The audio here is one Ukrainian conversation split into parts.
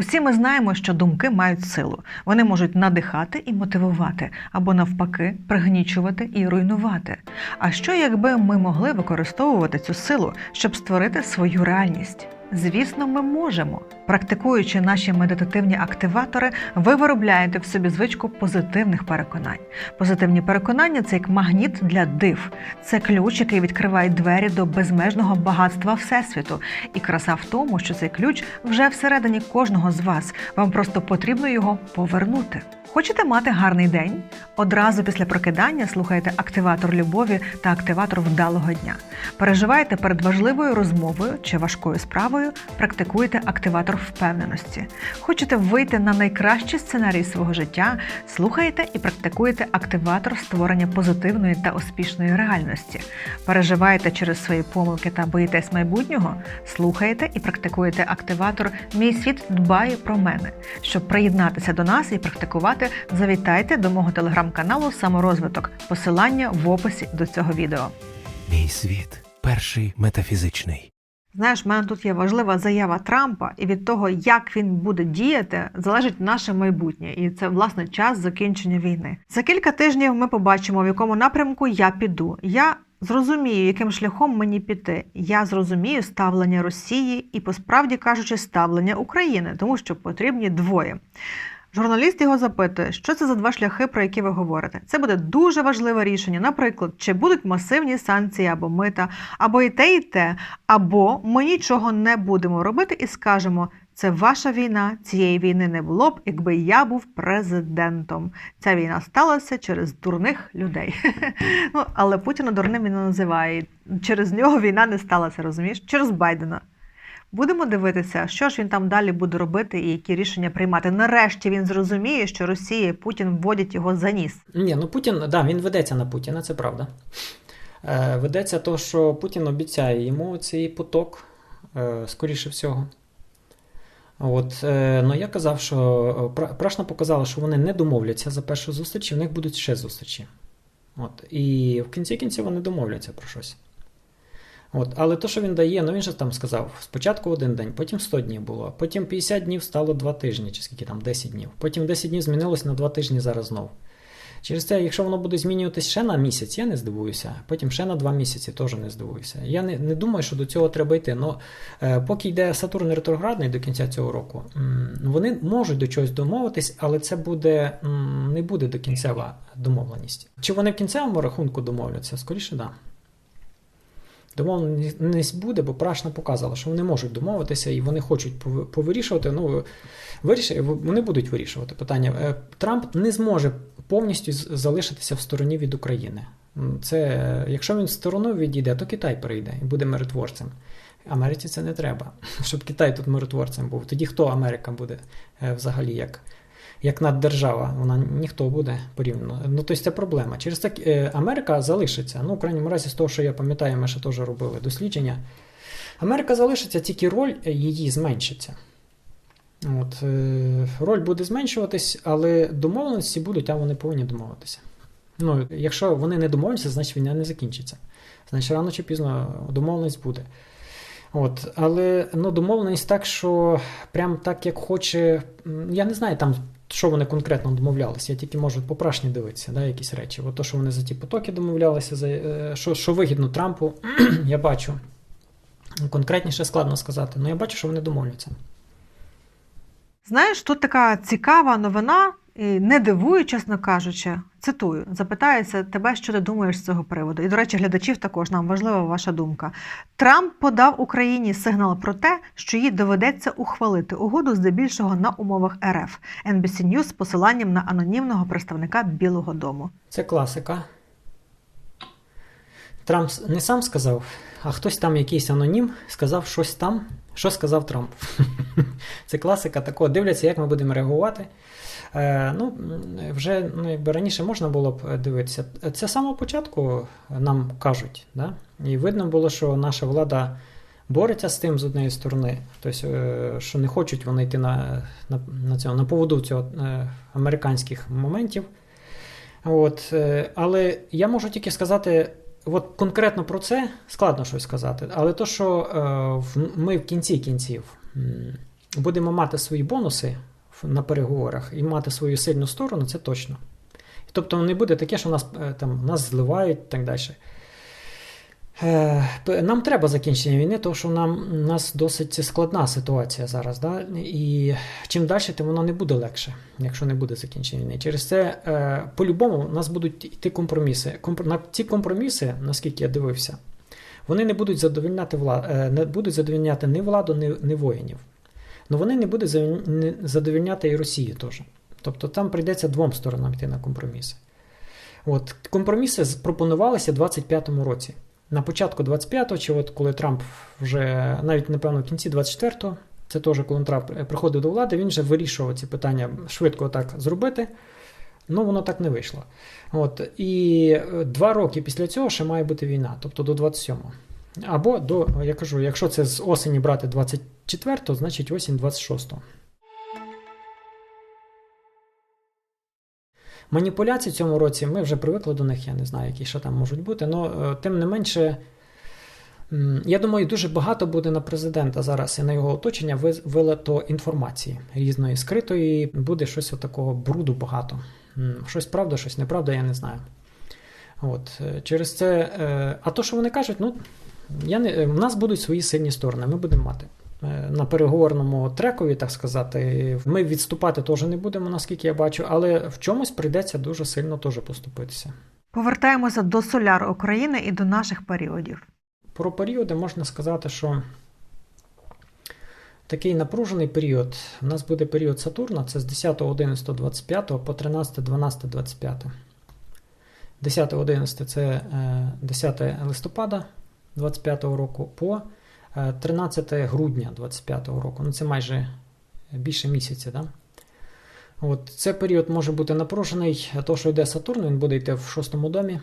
Усі ми знаємо, що думки мають силу. Вони можуть надихати і мотивувати, або навпаки, пригнічувати і руйнувати. А що якби ми могли використовувати цю силу, щоб створити свою реальність? Звісно, ми можемо. Практикуючи наші медитативні активатори, ви виробляєте в собі звичку позитивних переконань. Позитивні переконання це як магніт для див. Це ключ, який відкриває двері до безмежного багатства Всесвіту. І краса в тому, що цей ключ вже всередині кожного з вас. Вам просто потрібно його повернути. Хочете мати гарний день? Одразу після прокидання слухайте активатор любові та активатор вдалого дня. Переживаєте перед важливою розмовою чи важкою справою, практикуйте активатор впевненості. Хочете вийти на найкращий сценарій свого життя, слухайте і практикуєте активатор створення позитивної та успішної реальності. Переживаєте через свої помилки та боїтесь майбутнього, слухаєте і практикуєте активатор Мій світ дбає про мене. Щоб приєднатися до нас і практикувати, завітайте до мого телеграм-каналу Саморозвиток. Посилання в описі до цього відео. Мій світ перший метафізичний. Знаєш, в мене тут є важлива заява Трампа, і від того, як він буде діяти, залежить наше майбутнє, і це власне час закінчення війни. За кілька тижнів ми побачимо, в якому напрямку я піду. Я зрозумію, яким шляхом мені піти. Я зрозумію ставлення Росії і, по справді кажучи, ставлення України, тому що потрібні двоє. Журналіст його запитує, що це за два шляхи, про які ви говорите. Це буде дуже важливе рішення. Наприклад, чи будуть масивні санкції або мита, або і те, і те, або ми нічого не будемо робити і скажемо. Це ваша війна. Цієї війни не було б, якби я був президентом. Ця війна сталася через дурних людей. Ну але Путіна дурним він не називає. Через нього війна не сталася, розумієш? Через Байдена. Будемо дивитися, що ж він там далі буде робити і які рішення приймати. Нарешті він зрозуміє, що Росія і Путін вводять його за ніс. Ні, ну Путін, да, він ведеться на Путіна, це правда. Е, ведеться то, що Путін обіцяє йому цей поток, е, скоріше всього. От, е, ну я казав, що е, Прашна показала, що вони не домовляться за першу зустріч, і в них будуть ще зустрічі. От, і в кінці кінців вони домовляться про щось. От, але то, що він дає, ну він же там сказав: спочатку один день, потім 100 днів було, потім 50 днів стало 2 тижні, чи скільки там 10 днів. Потім 10 днів змінилось на 2 тижні зараз знов. Через це, якщо воно буде змінюватись ще на місяць, я не здивуюся. Потім ще на два місяці теж не здивуюся. Я не, не думаю, що до цього треба йти. Но е, поки йде Сатурн ретроградний до кінця цього року, м, вони можуть до чогось домовитись, але це буде м, не буде до кінцева домовленість. Чи вони в кінцевому рахунку домовляться? Скоріше, так. Да. Домовленість буде, бо Прашна показала, що вони можуть домовитися і вони хочуть пов- повирішувати. Ну. Вони будуть вирішувати питання. Е, Трамп не зможе повністю залишитися в стороні від України. Це, якщо він стороною відійде, то Китай прийде і буде миротворцем. Америці це не треба, щоб Китай тут миротворцем був. Тоді хто Америка буде е, взагалі як, як наддержава? Вона ніхто буде порівняно. Ну, тобто це проблема. Через це е, Америка залишиться. Ну, в крайньому разі, з того, що я пам'ятаю, ми ще теж робили дослідження. Америка залишиться, тільки роль її зменшиться. От, е, роль буде зменшуватись, але домовленості будуть, а вони повинні домовитися. Ну, якщо вони не домовляться, значить війна не закінчиться. Значить, рано чи пізно домовленість буде. От, але ну, домовленість так, що прям так, як хоче. Я не знаю там, що вони конкретно домовлялися, я тільки можу по прашні дивитися, да, якісь речі. От то, що вони за ті потоки домовлялися, за, е, що, що вигідно Трампу, я бачу. Конкретніше складно сказати, але я бачу, що вони домовляться. Знаєш, тут така цікава новина, не дивує, чесно кажучи. Цитую, запитається тебе, що ти думаєш з цього приводу. І, до речі, глядачів також нам важлива ваша думка. Трамп подав Україні сигнал про те, що їй доведеться ухвалити угоду здебільшого на умовах РФ. NBC News з посиланням на анонімного представника Білого Дому. Це класика. Трамп не сам сказав, а хтось там, якийсь анонім, сказав щось там, що сказав Трамп. Це класика такого. Дивляться, як ми будемо реагувати. Е, ну, вже ну, якби раніше можна було б е, дивитися. Це з самого початку нам кажуть. Да? І видно було, що наша влада бореться з тим з однієї сторони, тобто, е, що не хочуть вони йти на, на, на, цього, на поводу цього е, американських моментів. От, е, але я можу тільки сказати, от конкретно про це складно щось сказати. Але то, що е, ми в кінці кінців будемо мати свої бонуси на переговорах і мати свою сильну сторону, це точно. Тобто не буде таке, що нас, е, там, нас зливають і так далі. Е, Нам треба закінчення війни, тому що нам, у нас досить складна ситуація зараз. Да? І чим далі, тим воно не буде легше, якщо не буде закінчення війни. Через це, е, по-любому, у нас будуть йти компроміси. Ці компроміси, наскільки я дивився, вони не будуть задовольняти вла... е, не будуть задовольняти ні владу, ні, ні воїнів. Ну вони не будуть задовольняти і Росію теж. Тобто там прийдеться двом сторонам йти на компроміси. От, компроміси пропонувалися у 25-му році. На початку 25-го, чи от коли Трамп вже навіть, напевно, в кінці 24-го, це теж коли Трамп е, приходив до влади, він вже вирішував ці питання швидко так зробити. Ну, воно так не вийшло. От, і е, два роки після цього ще має бути війна, тобто до 27-го. Або до, я кажу, якщо це з осені брати 24-го, значить осінь 26-го. Маніпуляції в цьому році ми вже привикли до них, я не знаю, які ще там можуть бути. але тим не менше, я думаю, дуже багато буде на президента зараз і на його оточення вилито інформації різної скритої, буде щось такого бруду багато. Щось правда, щось неправда, я не знаю. От, е, через це, е, а то, що вони кажуть, ну, я не, е, в нас будуть свої сильні сторони, ми будемо мати. Е, На переговорному трекові, так сказати, ми відступати теж не будемо, наскільки я бачу, але в чомусь прийдеться дуже сильно теж поступитися. Повертаємося до соляр України і до наших періодів. Про періоди можна сказати, що такий напружений період. У нас буде період Сатурна, це з 10.11.25 по 13.12.25. 10.11 це е, 10 листопада 25 року по е, 13 грудня 25 року. Ну, це майже більше місяця. Да? От, це період може бути напружений, то, що йде Сатурн, він буде йти в шостому домі.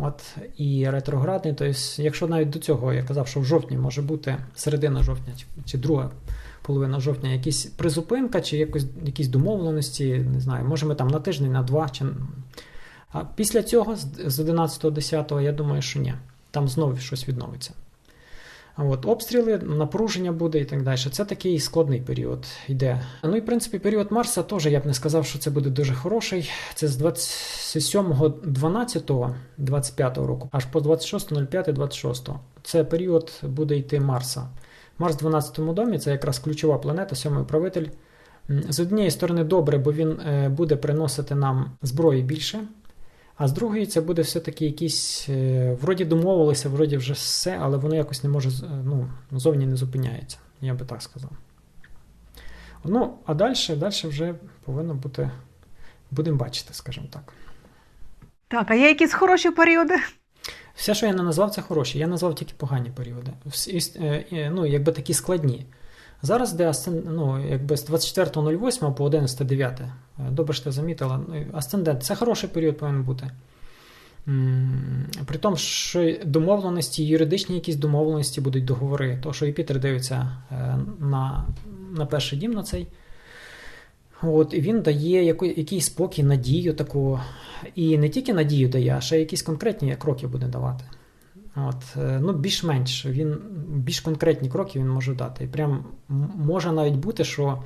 От, і ретроградний. Тобто, якщо навіть до цього я казав, що в жовтні може бути середина жовтня чи, друга половина жовтня, якісь призупинка, чи якось, якісь домовленості, не знаю, може ми там на тиждень, на два. Чи... А після цього, з 11-10, я думаю, що ні. Там знову щось відновиться. От, обстріли, напруження буде і так далі. Це такий складний період йде. Ну і в принципі період Марса теж я б не сказав, що це буде дуже хороший. Це з 27.12.25 року аж по 26.05.26. Це період буде йти Марса. Марс в 12 домі це якраз ключова планета, сьомий управитель. З однієї сторони, добре, бо він е, буде приносити нам зброї більше. А з другої, це буде все-таки якісь. е, Вроді домовилися, вроді вже все, але воно якось не може е, ну, зовні не зупиняється, я би так сказав. Ну, а далі, далі вже повинно бути. Будемо бачити, скажімо так. Так, а є якісь хороші періоди? Все, що я не назвав, це хороші. Я назвав тільки погані періоди. Е, ну, якби такі складні. Зараз, де ну, якби з 24.08 по 11.09, е, добре, що ти замітила, ну, асцендент це хороший період повинен бути. При тому, що домовленості, юридичні якісь домовленості будуть договори, то що Юпітер дивиться е, на, на перший дім на цей. От, і він дає якийсь спокій, надію таку. І не тільки надію дає, а ще якісь конкретні кроки буде давати. От, е, ну, більш-менш він більш конкретні кроки він може дати. І прям може навіть бути, що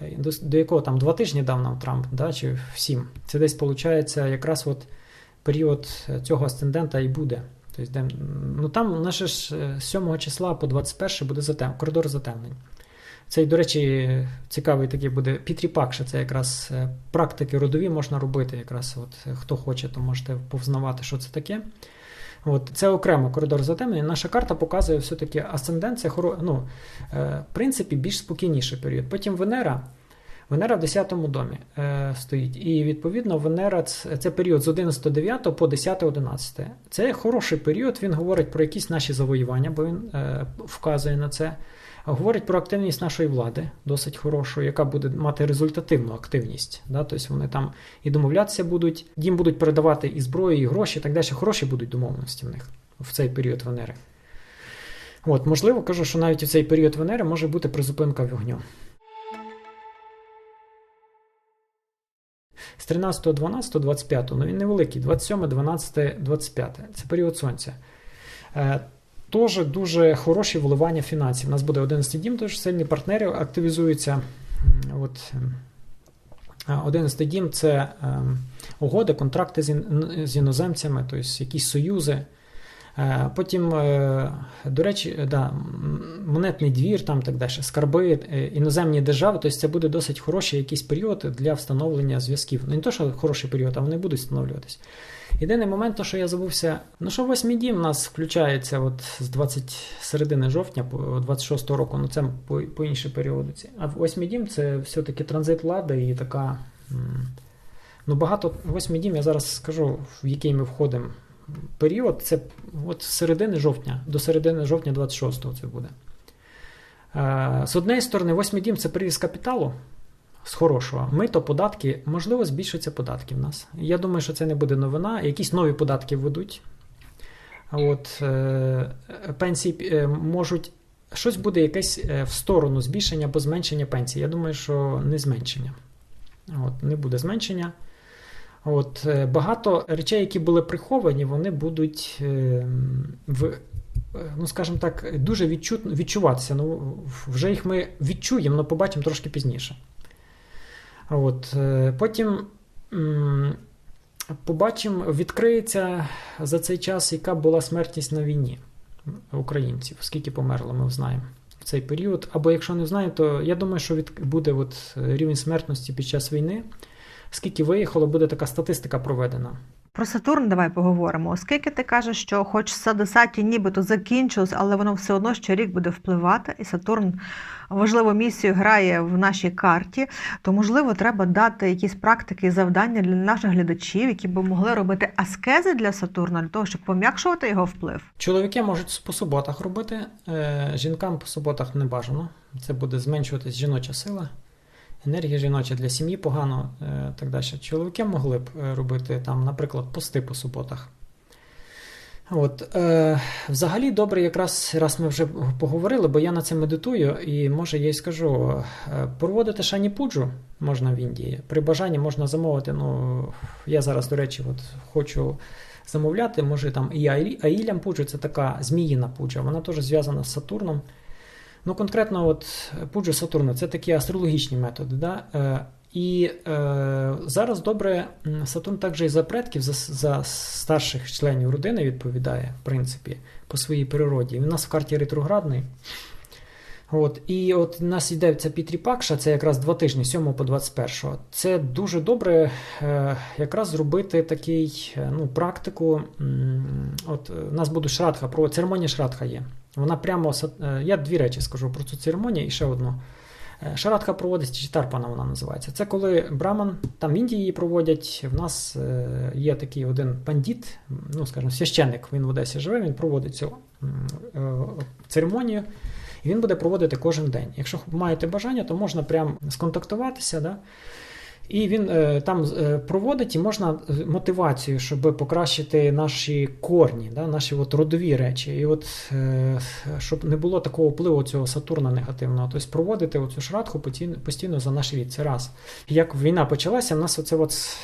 е, до, до якого там два тижні дав нам Трамп, да, чи всім. Це десь виходить якраз от період цього асцендента і буде. Тобто, де, ну там наше ж е, з 7 числа по 21 буде затем, коридор затемнень. Цей, до речі, цікавий такий буде підріпак, що це якраз е, практики родові можна робити. Якраз от е, хто хоче, то можете повзнавати, що це таке. От, це окремо коридор затемнення. Наша карта показує все-таки асценденція, ну, е, в принципі більш спокійніший період. Потім Венера. Венера в 10-му домі е, стоїть. І відповідно Венера це період з 11.9 по 10.11. Це хороший період. Він говорить про якісь наші завоювання, бо він е, вказує на це. Говорить про активність нашої влади, досить хорошу, яка буде мати результативну активність. Да? Тобто вони там і домовлятися будуть, їм будуть передавати і зброю, і гроші, і так далі. Хороші будуть домовленості в них в цей період Венери. От, можливо, кажу, що навіть у цей період Венери може бути призупинка вогню. З 13, 12, 25, ну він невеликий, 27, 12, 25. Це період сонця. Теж дуже хороші вливання фінансів. У нас буде 11 дім, дуже сильні партнери активізуються. От, ем, 11 дім це ем, угоди, контракти з іноземцями, тобто якісь союзи. Е, Потім, е, до речі, да, монетний двір, там так далі, скарби, е, іноземні держави, тобто це буде досить хороший якийсь період для встановлення зв'язків. Ну, не то, що хороший період, а вони будуть встановлюватись. Єдиний момент, то, що я забувся, ну що восьмий дім у нас включається от з 20 середини жовтня по 26 року, ну це по, по інші періоди. ці. А восьмий дім це все-таки транзит влади і така. Ну, багато восьмий дім, я зараз скажу, в який ми входимо період, це от середини жовтня, до середини жовтня 26-го це буде. Е, З однієї сторони, восьмий дім це привіз капіталу з хорошого. Мито, податки, можливо, збільшаться податки в нас. Я думаю, що це не буде новина. Якісь нові податки введуть. От, е, пенсії е, можуть. Щось буде якесь в сторону збільшення або зменшення пенсії. Я думаю, що не зменшення. От, не буде зменшення. От, е, багато речей, які були приховані, вони будуть е, в, е, ну, скажімо так, дуже відчут, відчуватися. Ну, вже їх ми відчуємо, але побачимо трошки пізніше. От, потім побачимо, відкриється за цей час, яка була смертність на війні українців, скільки померло, ми знаємо в цей період. Або якщо не знаємо, то я думаю, що від, буде от рівень смертності під час війни. Скільки виїхало, буде така статистика проведена. Про Сатурн давай поговоримо. Оскільки ти кажеш, що хоч Садесаті нібито закінчилось, але воно все одно ще рік буде впливати, і Сатурн важливу місію грає в нашій карті, то можливо треба дати якісь практики і завдання для наших глядачів, які б могли робити аскези для Сатурна, для того, щоб пом'якшувати його вплив. Чоловіки можуть по суботах робити, е, жінкам по суботах не бажано. Це буде зменшуватись жіноча сила. Енергія жіноча для сім'ї погано, е, так далі. Чоловіки могли б е, робити там, наприклад, пости по суботах. От, е, взагалі добре, якраз раз ми вже поговорили, бо я на це медитую, і може я й скажу: е, проводити шані пуджу можна в Індії. При бажанні можна замовити. Ну, я зараз, до речі, от хочу замовляти, може там і Аїлям пуджу, це така зміїна пуджа, вона теж зв'язана з Сатурном. Ну, конкретно, от пуджа Сатурна це такі астрологічні методи. Да? Е, і е, зараз добре Сатурн також і за предків, за, за старших членів родини відповідає, в принципі, по своїй природі. У нас в карті ретроградний. От, і от у нас йде ця Пітріпакша, це якраз два тижні, 7 по 21. Це дуже добре е, якраз зробити такий е, ну, практику. От у нас буде шрадха, про церемонія шрадха є. Вона прямо е, я дві речі скажу про цю церемонію і ще одну. Е, Шарадха проводиться, чи Тарпана вона називається. Це коли Браман, там в Індії її проводять. В нас е, є такий один пандіт, ну скажімо, священник, він в Одесі живе, він проводить цю церемонію. І він буде проводити кожен день. Якщо маєте бажання, то можна прям сконтактуватися. Да? І він е, там е, проводить і можна е, мотивацію, щоб покращити наші корні, да, наші от родові речі. І от щоб не було такого впливу цього Сатурна негативного. Тобто проводити оцю шрадху постійно, за наш рід. Це раз. Як війна почалася, в нас оце от,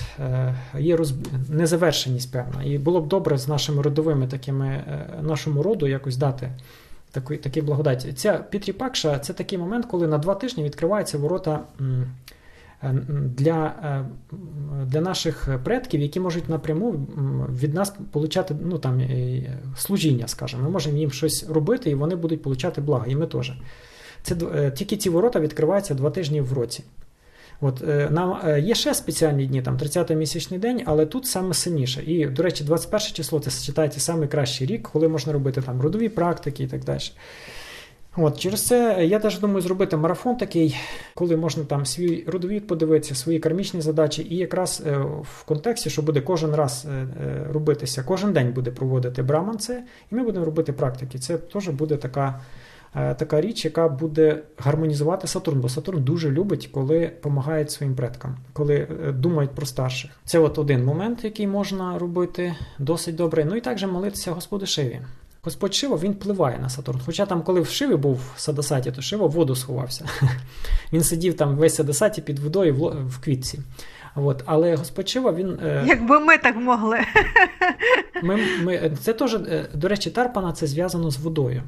є роз... незавершеність певна. І було б добре з нашими родовими такими нашому роду якось дати. Такий, такий благодаті. Ця Пітріпакша це такий момент, коли на два тижні відкриваються ворота для, е, для наших предків, які можуть напряму від нас получати ну, там, е, служіння, скажімо. Ми можемо їм щось робити, і вони будуть получати благо, і ми теж. Це е, тільки ці ворота відкриваються два тижні в році. От, е, нам е, є ще спеціальні дні, там 30-й місячний день, але тут саме сильніше. І, до речі, 21 число це вважається найкращий рік, коли можна робити там родові практики і так далі. От, через це я теж думаю зробити марафон такий, коли можна там свій родовід подивитися, свої кармічні задачі, і якраз е, в контексті, що буде кожен раз е, е, робитися, кожен день буде проводити Браман це, і ми будемо робити практики. Це теж буде така, така річ, яка буде гармонізувати Сатурн, бо Сатурн дуже любить, коли допомагають своїм предкам, коли думають про старших. Це от один момент, який можна робити досить добре. Ну і також молитися Господу Шиві. Господь Шива він впливає на Сатурн. Хоча там, коли в Шиві був в Садасаті, то Шива в воду сховався. Він сидів там весь Садасаті під водою в, квітці. От, але Господь він. е, Якби ми так могли. Ми, ми, це теж, е, до речі, тарпана це зв'язано з водою.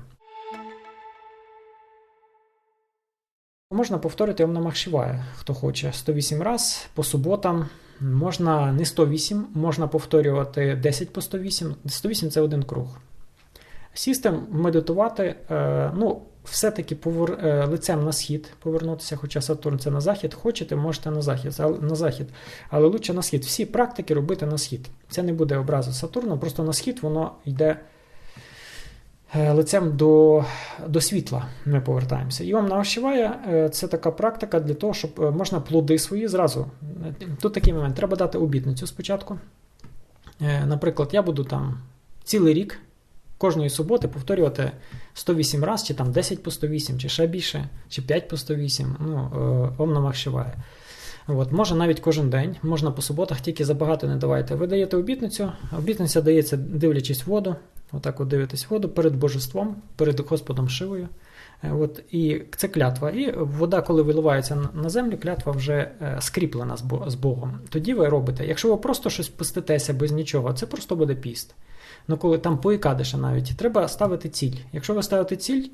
Можна повторити Ом Намах Шивая, хто хоче, 108 раз по суботам. Можна не 108, можна повторювати 10 по 108. 108 це один круг. Сісти, медитувати, е, ну, все-таки повер, е, лицем на схід повернутися, хоча Сатурн це на захід. Хочете, можете на захід, на захід, але лучше на схід. Всі практики робити на схід. Це не буде образа Сатурна, просто на схід воно йде е, лицем до, до світла. Ми повертаємося. І вам навшиває це така практика для того, щоб можна плоди свої зразу. Тут такий момент. Треба дати обітницю спочатку. Наприклад, я буду там цілий рік кожної суботи повторювати 108 раз, чи там 10 по 108, чи ще більше, чи 5 по 108. Ну, е, Ом Намах От, може навіть кожен день, можна по суботах, тільки забагато не давайте. Ви даєте обітницю, обітниця дається, дивлячись воду, отак от дивитесь воду перед божеством, перед Господом Шивою. Е, От, і це клятва. І вода, коли виливається на- землю, клятва вже е, скріплена з Богом. Тоді ви робите. Якщо ви просто щось пуститеся без нічого, це просто буде піст. Ну, коли там поікадиша навіть треба ставити ціль. Якщо ви ставите ціль,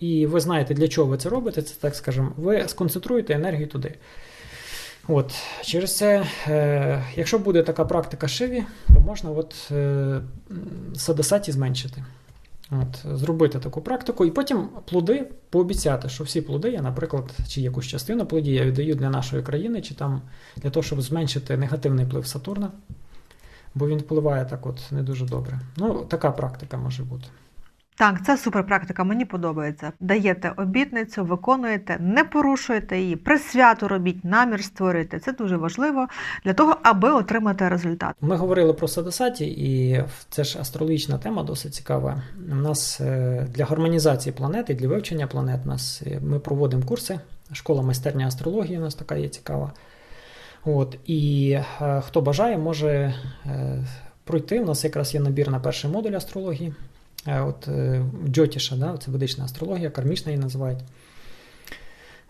і ви знаєте, для чого ви це робите, це так скажемо, ви сконцентруєте енергію туди. От, через це, е, якщо буде така практика шиві, то можна от, е, садасаті зменшити. От, зробити таку практику, і потім плоди пообіцяти, що всі плоди, я, наприклад, чи якусь частину плодів я віддаю для нашої країни, чи там для того, щоб зменшити негативний вплив Сатурна, бо він впливає так от не дуже добре. Ну, така практика може бути. Так, це супер практика, мені подобається. Даєте обітницю, виконуєте, не порушуєте її, присвяту робіть, намір створити. Це дуже важливо для того, аби отримати результат. Ми говорили про Садасаті, і це ж астрологічна тема досить цікава. У нас е, для гармонізації планети, для вивчення планет, нас е, ми проводимо курси. Школа майстерня астрології у нас така є цікава. От, і е, хто бажає, може е, пройти. У нас якраз є набір на перший модуль астрології. Е, От е, Джотіша, да, це ведична астрологія, кармічна її називають.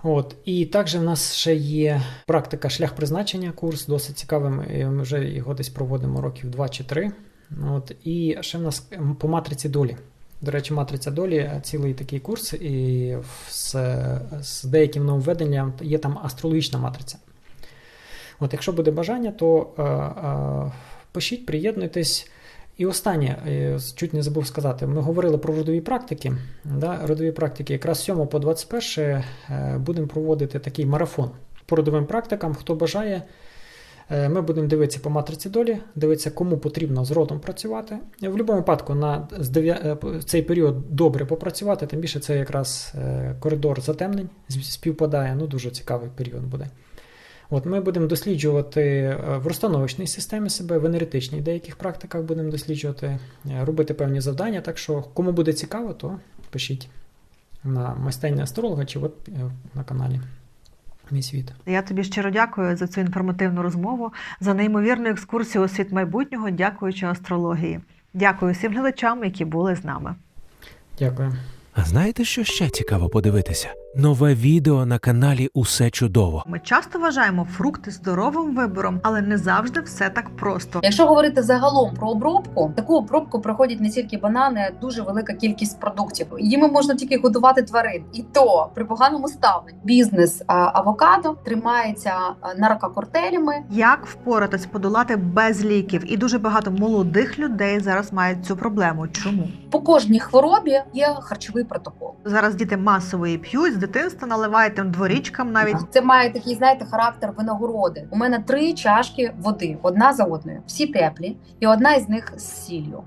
От, і також в нас ще є практика шлях призначення, курс досить цікавий. Ми вже його десь проводимо років 2 чи 3. От, і ще в нас по матриці долі. До речі, матриця долі цілий такий курс, і з, з деяким нововведенням є там астрологічна матриця. От, якщо буде бажання, то е, е, пишіть, приєднуйтесь. І останнє, е, чуть не забув сказати, ми говорили про родові практики. Да? Родові практики, якраз 7 по 21 е, будемо проводити такий марафон по родовим практикам. Хто бажає, е, ми будемо дивитися по матриці долі, дивитися, кому потрібно з родом працювати. В будь-якому випадку на цей період добре попрацювати, тим більше це якраз коридор затемнень співпадає. Ну, дуже цікавий період буде. От Ми будемо досліджувати е, в розстановочній системі себе, в енергетичній деяких практиках будемо досліджувати, е, робити певні завдання. Так що, кому буде цікаво, то пишіть на майстерня астролога чи от е, на каналі Мій світ. Я тобі щиро дякую за цю інформативну розмову, за неймовірну екскурсію у світ майбутнього, дякуючи астрології. Дякую всім глядачам, які були з нами. Дякую. А знаєте, що ще цікаво подивитися? Нове відео на каналі Усе чудово. Ми часто вважаємо фрукти здоровим вибором, але не завжди все так просто. Якщо говорити загалом про обробку, таку обробку проходять не тільки банани, а дуже велика кількість продуктів. Їми можна тільки годувати тварин, і то при поганому ставленні. Бізнес авокадо тримається а, наркокартелями. Як впоратись подолати без ліків? І дуже багато молодих людей зараз мають цю проблему. Чому По кожній хворобі є харчовий протокол. зараз діти масово її п'ють з дитинства, тим дворічкам навіть. Це має такий, знаєте, характер винагороди. У мене три чашки води, одна за одною, всі теплі, і одна із них з сіллю.